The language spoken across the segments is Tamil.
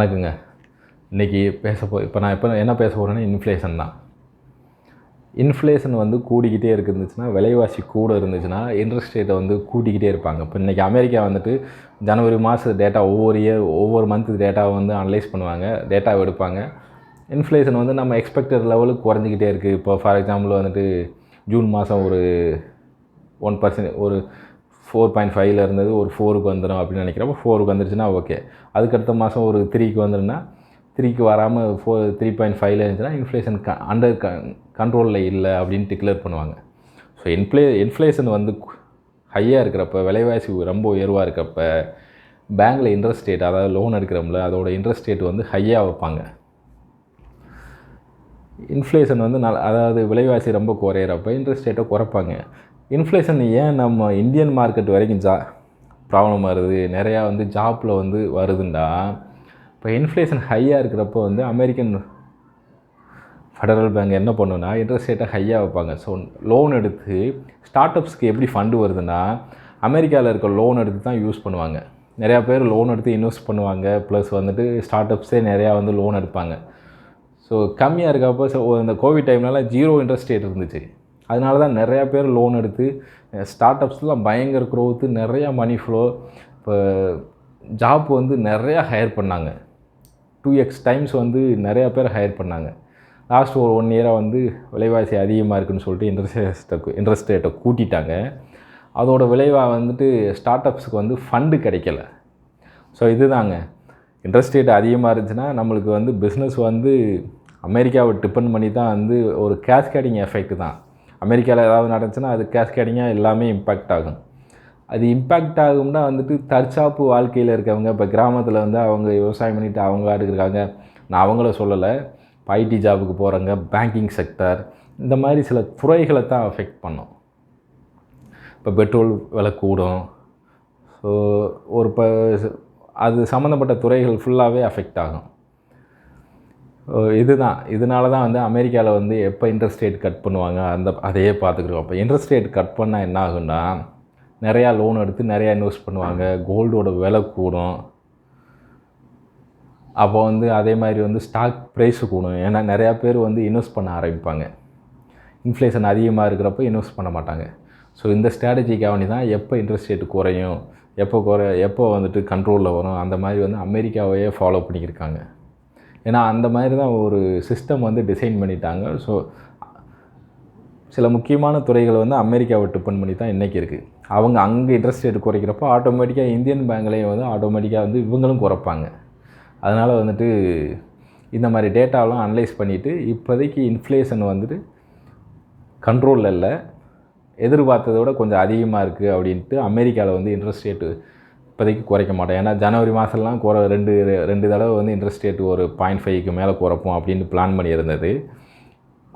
வணக்கங்க. இன்றைக்கி பேச போ இப்போ நான் இப்போ என்ன பேச போகிறேன்னா இன்ஃப்ளேஷன் தான். இன்ஃப்ளேஷன் வந்து கூடிக்கிட்டே இருந்துச்சுன்னா விலைவாசி கூட இருந்துச்சுன்னா இன்ட்ரெஸ்ட் ரேட்டை வந்து கூட்டிக்கிட்டே இருப்பாங்க. இப்போ இன்றைக்கி அமெரிக்கா வந்துட்டு ஜனவரி மாத டேட்டா ஒவ்வொரு இயர் ஒவ்வொரு மந்த் டேட்டாவை வந்து அனலைஸ் பண்ணுவாங்க டேட்டாவை எடுப்பாங்க. இன்ஃப்ளேஷன் வந்து நம்ம எக்ஸ்பெக்டட் லெவலுக்கு குறைஞ்சிக்கிட்டே இருக்குது இப்போ ஃபார் எக்ஸாம்பிள் வந்துட்டு ஜூன் மாதம் ஒரு ஒன் பர்சன்ட் ஒரு ஃபோர் பாயிண்ட் ஃபைவ்ல இருந்தது ஒரு ஃபோருக்கு வந்துடும் அப்படின்னு நினைக்கிறப்ப ஃபோருக்கு வந்துருச்சுன்னா ஓகே அதுக்கடுத்த மாதம் ஒரு த்ரீக்கு வந்துடுன்னா த்ரீக்கு வராமல் ஃபோர் த்ரீ பாயிண்ட் ஃபைவ்ல இருந்துச்சுன்னா இன்ஃப்ளேஷன் க அண்டர் க கண்ட்ரோலில் இல்லை அப்படின்னு டிக்ளேர் பண்ணுவாங்க. ஸோ இன்ஃப்ளே இன்ஃப்ளேஷன் வந்து ஹையாக இருக்கிறப்ப விலைவாசி ரொம்ப உயர்வாக இருக்கிறப்ப பேங்க்கில் இன்ட்ரெஸ்ட் ரேட் அதாவது லோன் எடுக்கிறோம்ல அதோட இன்ட்ரெஸ்ட் ரேட் வந்து ஹையாக வைப்பாங்க. இன்ஃப்ளேஷன் வந்து நல் அதாவது விலைவாசி ரொம்ப குறையிறப்ப இன்ட்ரெஸ்ட் ரேட்டை குறைப்பாங்க. இன்ஃப்ளேஷன் ஏன் நம்ம இந்தியன் மார்க்கெட் வரைக்கும் ஜா ப்ராப்ளம் வருது? நிறையா வந்து ஜாப்பில் வந்து வருதுண்டா. இப்போ இன்ஃப்ளேஷன் ஹையாக இருக்கிறப்போ வந்து அமெரிக்கன் ஃபெடரல் பேங்க் என்ன பண்ணுன்னா இன்ட்ரெஸ்ட் ரேட்டை ஹையாக வைப்பாங்க. ஸோ லோன் எடுத்து ஸ்டார்ட் அப்ஸ்க்கு எப்படி ஃபண்டு வருதுன்னா அமெரிக்காவில் இருக்க லோன் எடுத்து தான் யூஸ் பண்ணுவாங்க. நிறையா பேர் லோன் எடுத்து இன்வெஸ்ட் பண்ணுவாங்க. ப்ளஸ் வந்துட்டு ஸ்டார்ட் அப்ஸே நிறையா வந்து லோன் எடுப்பாங்க. ஸோ கம்மியாக இருக்கப்போ ஸோ இந்த கோவிட் டைம்லலாம் ஜீரோ இன்ட்ரெஸ்ட் ரேட் இருந்துச்சு. அதனால தான் நிறையா பேர் லோன் எடுத்து ஸ்டார்ட் அப்ஸ்லாம் பயங்கர க்ரோத்து நிறையா மணி ஃப்ளோ இப்போ ஜாப் வந்து நிறையா ஹையர் பண்ணாங்க. டூ எக்ஸ் டைம்ஸ் வந்து நிறையா பேர் ஹையர் பண்ணாங்க. லாஸ்ட் ஒரு ஒன் இயராக வந்து விலைவாசி அதிகமாக இருக்குன்னு சொல்லிட்டு இன்ட்ரெஸ்ட் இன்ட்ரெஸ்ட் ரேட்டை கூட்டிட்டாங்க. அதோட விளைவாக வந்துட்டு ஸ்டார்ட் அப்ஸுக்கு வந்து ஃபண்டு கிடைக்கல. ஸோ இதுதாங்க. இன்ட்ரெஸ்ட் ரேட் அதிகமாக இருந்துச்சுன்னா நம்மளுக்கு வந்து பிஸ்னஸ் வந்து அமெரிக்காவை டிபெண்ட் பண்ணி தான் வந்து ஒரு கேஸ்கேடிங் எஃபெக்ட் தான். அமெரிக்காவில் ஏதாவது நடந்துச்சுன்னா அது கேஸ்கேடிங்காக எல்லாமே இம்பேக்ட் ஆகும். அது இம்பேக்ட் ஆகும்னா வந்துட்டு தற்சாப்பு வாழ்க்கையில் இருக்கவங்க இப்போ கிராமத்தில் வந்து அவங்க விவசாயம் பண்ணிட்டு அவங்க இருக்காங்க. நான் அவங்கள சொல்லலை. இப்போ ஐடி ஜாபுக்கு போகிறவங்க பேங்கிங் செக்டர் இந்த மாதிரி சில துறைகளை தான் அஃபெக்ட் பண்ணும். இப்போ பெட்ரோல் விலை கூடும். ஸோ ஒரு இப்போ அது சம்மந்தப்பட்ட துறைகள் ஃபுல்லாகவே அஃபெக்ட் ஆகும். இதுதான். இதனால தான் வந்து அமெரிக்காவில் வந்து எப்போ இன்ட்ரெஸ்ட் ரேட் கட் பண்ணுவாங்க அந்த அதையே பார்த்துக்குறோம். அப்போ இன்ட்ரெஸ்ட் ரேட் கட் பண்ணால் என்ன ஆகுன்னா நிறையா லோன் எடுத்து நிறையா இன்வெஸ்ட் பண்ணுவாங்க. கோல்டோட விலை கூடும். அப்போ வந்து அதே மாதிரி வந்து ஸ்டாக் ப்ரைஸு கூடும். ஏன்னா நிறையா பேர் வந்து இன்வெஸ்ட் பண்ண ஆரம்பிப்பாங்க. இன்ஃப்ளேஷன் அதிகமாக இருக்கிறப்ப இன்வெஸ்ட் பண்ண மாட்டாங்க. ஸோ இந்த ஸ்ட்ராட்டஜிக்காக தான் எப்போ இன்ட்ரெஸ்ட் ரேட் குறையும் எப்போ குறை எப்போ வந்துட்டு கண்ட்ரோலில் வரும் அந்த மாதிரி வந்து அமெரிக்காவையே ஃபாலோ பண்ணியிருக்காங்க ஏன்னா அந்த மாதிரி தான் ஒரு சிஸ்டம் வந்து டிசைன் பண்ணிட்டாங்க. ஸோ சில முக்கியமான துறைகள் வந்து அமெரிக்காவை டிபெண்ட் பண்ணி தான் இன்றைக்கி இருக்குது அவங்க அங்கே இன்ட்ரெஸ்ட் ரேட் குறைக்கிறப்போ ஆட்டோமேட்டிக்காக இந்தியன் பேங்க்லேயும் வந்து ஆட்டோமேட்டிக்காக வந்து இவங்களும் குறைப்பாங்க. அதனால் வந்துட்டு இந்த மாதிரி டேட்டாவெலாம் அனலைஸ் பண்ணிவிட்டு இப்போதைக்கு இன்ஃப்ளேஷன் வந்துட்டு கண்ட்ரோலில் இல்லை. எதிர்பார்த்ததை விட கொஞ்சம் அதிகமாக இருக்குது அப்படின்ட்டு அமெரிக்காவில் வந்து இன்ட்ரெஸ்ட் ரேட்டு இப்போதைக்கு குறைக்க மாட்டேன். ஏன்னா ஜனவரி மாதம்லாம் குறை ரெண்டு ரெண்டு தடவை வந்து இன்ட்ரெஸ்ட் ரேட் ஒரு பாயிண்ட் ஃபைவ்க்கு மேலே குறைப்போம் அப்படின்னு பிளான் பண்ணியிருந்தது.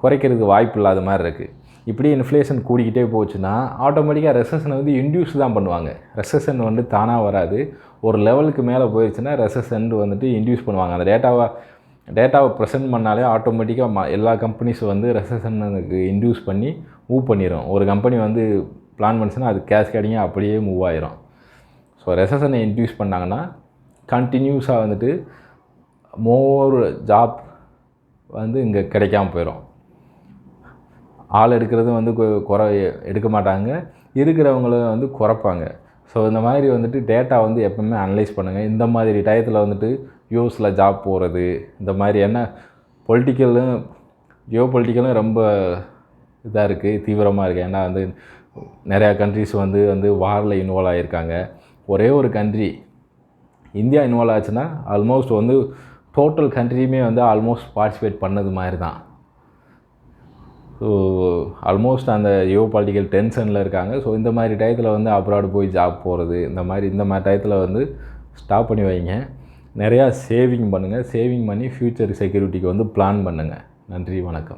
குறைக்கிறதுக்கு வாய்ப்பு இல்லாத மாதிரி இருக்குது இப்படி இன்ஃப்ளேஷன் கூடிக்கிட்டே போச்சுன்னா ஆட்டோமேட்டிக்காக ரெசஷனை வந்து இன்டியூஸ் தான் பண்ணுவாங்க. ரெசஷன் வந்து தானாக வராது. ஒரு லெவலுக்கு மேலே போயிடுச்சுன்னா ரெசஷன் வந்துட்டு இன்டியூஸ் பண்ணுவாங்க. அந்த டேட்டாவை டேட்டாவை ப்ரெசென்ட் பண்ணாலே ஆட்டோமேட்டிக்காக ம எல்லா கம்பெனிஸும் வந்து ரெசஷனுக்கு இன்டியூஸ் பண்ணி மூவ் பண்ணிடும் ஒரு கம்பெனி வந்து பிளான் பண்ணுச்சுன்னா அது கேஷ் கேடிங்காக அப்படியே மூவ் ஆயிரும். ஸோ ரெசஷனை இன்டியூஸ் பண்ணாங்கன்னா கண்டினியூஸாக வந்துட்டு மோர் ஜாப் வந்து இங்கே கிடைக்காம போயிடும் ஆள் எடுக்கிறது வந்து குறை எடுக்க மாட்டாங்க. இருக்கிறவங்களும் வந்து குறைப்பாங்க. ஸோ இந்த மாதிரி வந்துட்டு டேட்டா வந்து எப்பவுமே அனலைஸ் பண்ணுங்கள் இந்த மாதிரி டயத்தில் வந்துட்டு யூஎஸில் ஜாப் போகிறது இந்த மாதிரி என்ன பொலிட்டிக்கலும் ஜியோ பொலிட்டிக்கலும் ரொம்ப இதாக இருக்குது தீவிரமாக இருக்குது ஏன்னா வந்து நிறையா கண்ட்ரிஸ் வந்து வந்து வாரில் இன்வால்வ் ஆகியிருக்காங்க ஒரே ஒரு கண்ட்ரி இந்தியா இன்வால்வ் ஆச்சுன்னா ஆல்மோஸ்ட் வந்து டோட்டல் கண்ட்ரியுமே வந்து ஆல்மோஸ்ட் பார்ட்டிசிபேட் பண்ணது மாதிரி தான் ஸோ ஆல்மோஸ்ட் அந்த யோ பாலிட்டிக்கல் டென்ஷனில் இருக்காங்க. ஸோ இந்த மாதிரி டயத்தில் வந்து அப்ராடு போய் ஜாப் போகிறது இந்த மாதிரி இந்த மாதிரி டயத்தில் வந்து ஸ்டாப் பண்ணி வைங்க. நிறையா சேவிங் பண்ணுங்கள் சேவிங் பண்ணி ஃப்யூச்சர் செக்யூரிட்டிக்கு வந்து பிளான் பண்ணுங்கள் நன்றி வணக்கம்.